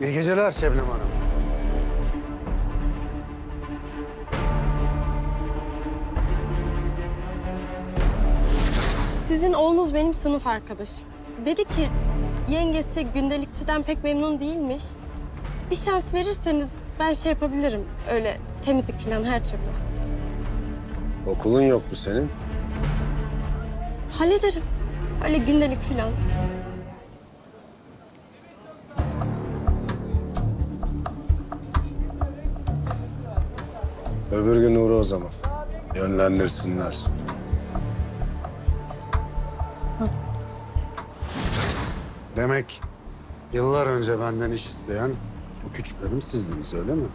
İyi geceler Şebnem Hanım. Sizin oğlunuz benim sınıf arkadaşım. Dedi ki yengesi gündelikçiden pek memnun değilmiş. Bir şans verirseniz ben şey yapabilirim. Öyle temizlik falan her türlü. Okulun yok mu senin? Hallederim. Öyle gündelik falan. Öbür gün uğra o zaman. Yönlendirsinler. Demek yıllar önce benden iş isteyen bu küçük hanım sizdiniz öyle mi?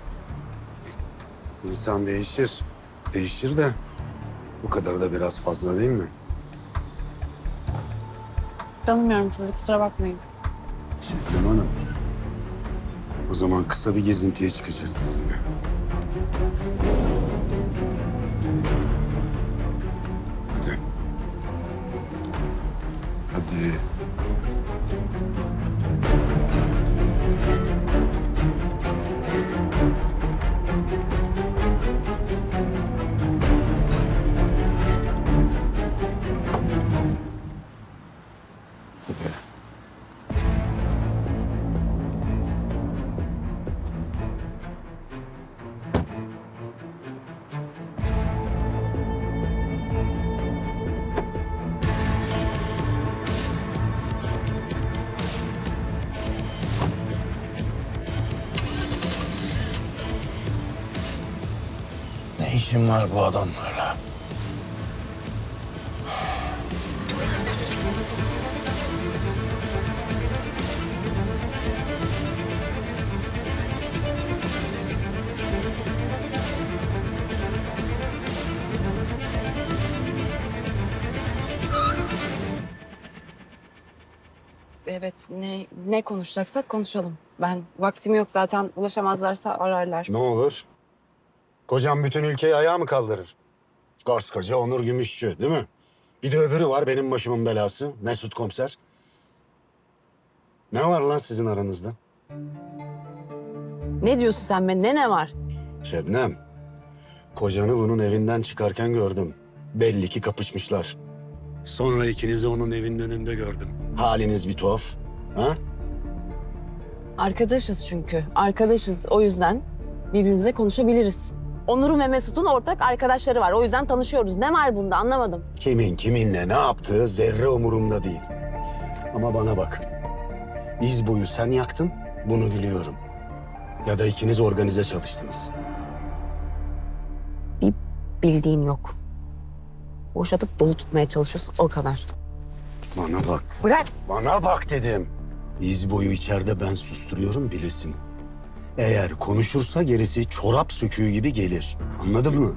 İnsan değişir. Değişir de bu kadar da biraz fazla değil mi? Tanımıyorum sizi kusura bakmayın. Şebnem Hanım. O zaman kısa bir gezintiye çıkacağız sizinle. Ne işin var bu adamlarla? Evet ne ne konuşacaksak konuşalım. Ben vaktim yok zaten ulaşamazlarsa ararlar. Ne olur? Kocam bütün ülkeyi ayağa mı kaldırır? Koskoca Onur Gümüşçü değil mi? Bir de öbürü var benim başımın belası. Mesut Komiser. Ne var lan sizin aranızda? Ne diyorsun sen be ne ne var? Şebnem, kocanı bunun evinden çıkarken gördüm. Belli ki kapışmışlar. Sonra ikinizi onun evinin önünde gördüm. Haliniz bir tuhaf. Ha? Arkadaşız çünkü. Arkadaşız o yüzden birbirimize konuşabiliriz. Onur'un ve Mesut'un ortak arkadaşları var. O yüzden tanışıyoruz. Ne var bunda anlamadım. Kimin kiminle ne yaptığı zerre umurumda değil. Ama bana bak. İz boyu sen yaktın, bunu biliyorum. Ya da ikiniz organize çalıştınız. Bildiğim yok. Boşatıp dolu tutmaya çalışıyorsun o kadar. Bana bak, Bırak. bana bak dedim. İz boyu içeride ben susturuyorum bilesin. Eğer konuşursa gerisi çorap söküğü gibi gelir. Anladın mı?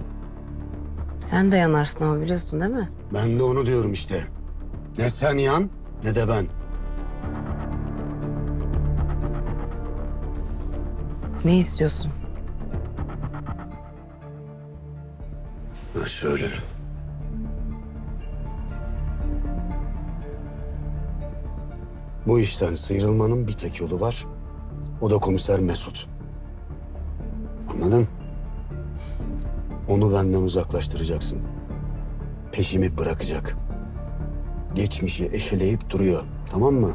Sen de yanarsın ama biliyorsun değil mi? Ben de onu diyorum işte. Ne sen yan ne de ben. Ne istiyorsun? Ha şöyle. Bu işten sıyrılmanın bir tek yolu var. O da komiser Mesut. Anladın? Onu benden uzaklaştıracaksın. Peşimi bırakacak. Geçmişi eşeleyip duruyor. Tamam mı?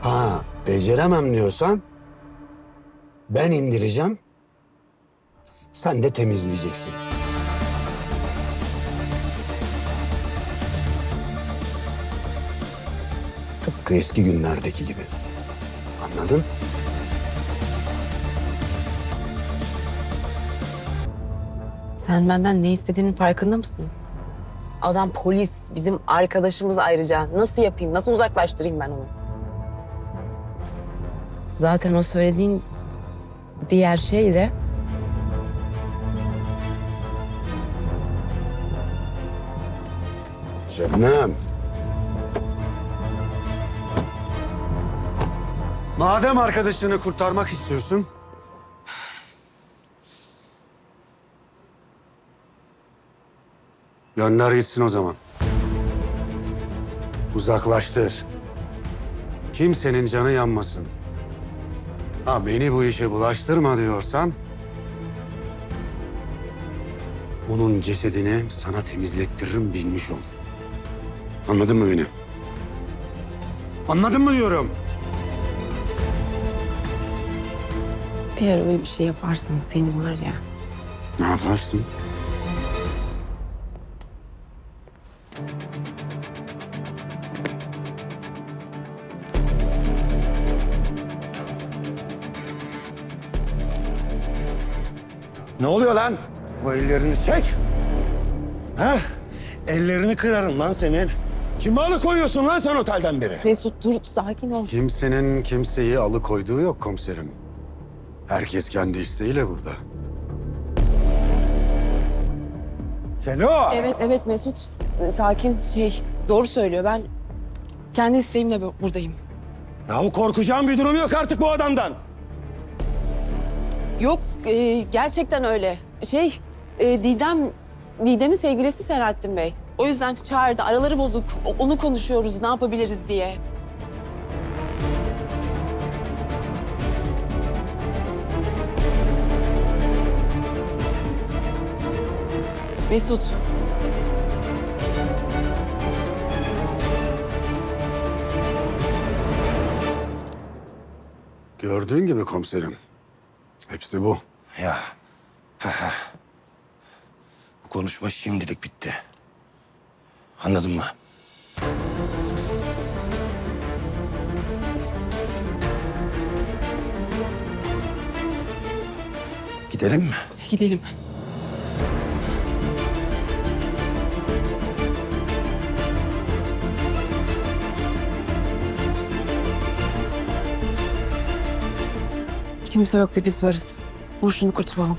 Ha, beceremem diyorsan ben indireceğim. Sen de temizleyeceksin. Tıpkı eski günlerdeki gibi. Anladın? Sen benden ne istediğinin farkında mısın? Adam polis, bizim arkadaşımız ayrıca. Nasıl yapayım, nasıl uzaklaştırayım ben onu? Zaten o söylediğin diğer şey de Şebnem. Madem arkadaşını kurtarmak istiyorsun... Gönder gitsin o zaman. Uzaklaştır. Kimsenin canı yanmasın. Ha beni bu işe bulaştırma diyorsan... ...bunun cesedini sana temizlettiririm bilmiş ol. Anladın mı beni? Anladın mı diyorum? Eğer öyle bir şey yaparsan seni var ya. Ne yaparsın? Ne oluyor lan? Bu ellerini çek. Ha? Ellerini kırarım lan senin. Kimi alıkoyuyorsun lan sen otelden beri? Mesut dur sakin ol. Kimsenin kimseyi alıkoyduğu yok komiserim. Herkes kendi isteğiyle burada. Selo! Evet evet Mesut. Sakin şey doğru söylüyor ben kendi isteğimle bu- buradayım. Yahu korkacağım bir durum yok artık bu adamdan. Yok e, gerçekten öyle. Şey e, Didem Didem'in sevgilisi Selahattin Bey. O yüzden çağırdı. Araları bozuk. Onu konuşuyoruz ne yapabiliriz diye. Mesut. Gördüğün gibi komiserim. Hepsi bu. Ya. ha, ha. Bu konuşma şimdilik bitti. Anladın mı? Gidelim mi? Gidelim. Kimse yok ve biz varız. muss ich kurz machen.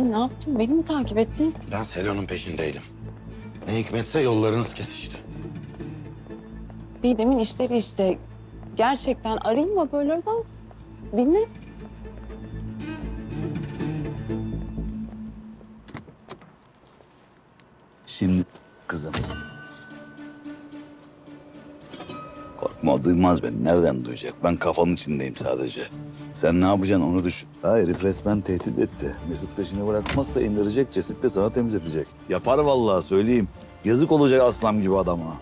Sen ne yaptın? Beni mi takip ettin? Ben Selo'nun peşindeydim. Ne hikmetse yollarınız kesişti. Didem'in işleri işte. Gerçekten arayayım mı böyle oradan? Dinle. O duymaz beni. Nereden duyacak? Ben kafanın içindeyim sadece. Sen ne yapacaksın onu düşün. Ha herif resmen tehdit etti. Mesut peşini bırakmazsa indirecek cesetle sana temizletecek. Yapar vallahi söyleyeyim. Yazık olacak aslan gibi adama.